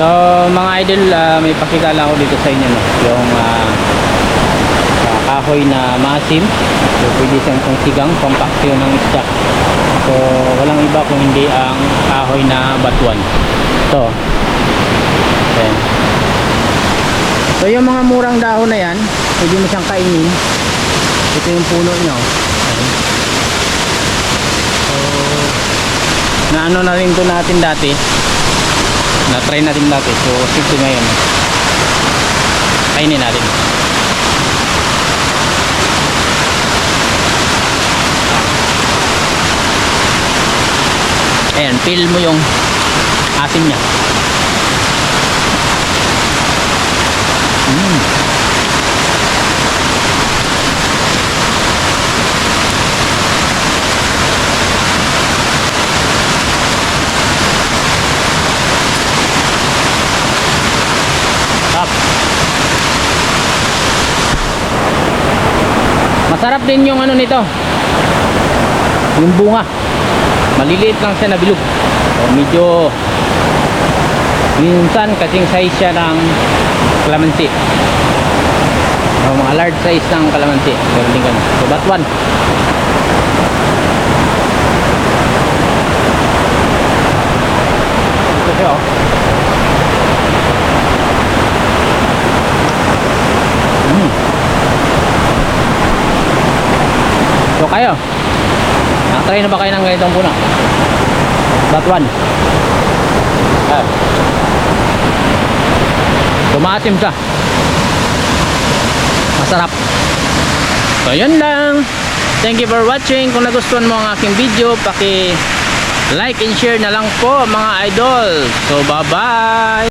So mga idol, ah, may pakilala ako dito sa inyo no, yung ah, ah, kahoy na maasim. So pwede siyang pang sigang, pampaksyo ng isda. So walang iba kung hindi ang kahoy na batuan. Ito. Ayan. So yung mga murang dahon na yan, pwede mo siyang kainin. Ito yung puno nyo. Ayan. So, na na rin to natin dati. Na-try natin dati. So, sige ngayon. Kainin natin. Ayan, feel mo yung asim niya. Masarap din yung ano nito. Yung bunga. Maliliit lang siya na bilog. So, medyo minsan kasing size siya ng kalamansi. O, mga large size ng kalamansi. Meron din ganun. So, that one. Ito siya oh. Kayo, nakatry na ba kayo ng ganitong puno? One. Ah. Tumasim siya. Masarap. So yun lang. Thank you for watching. Kung nagustuhan mo ang aking video, paki like and share na lang po mga idol. So bye bye.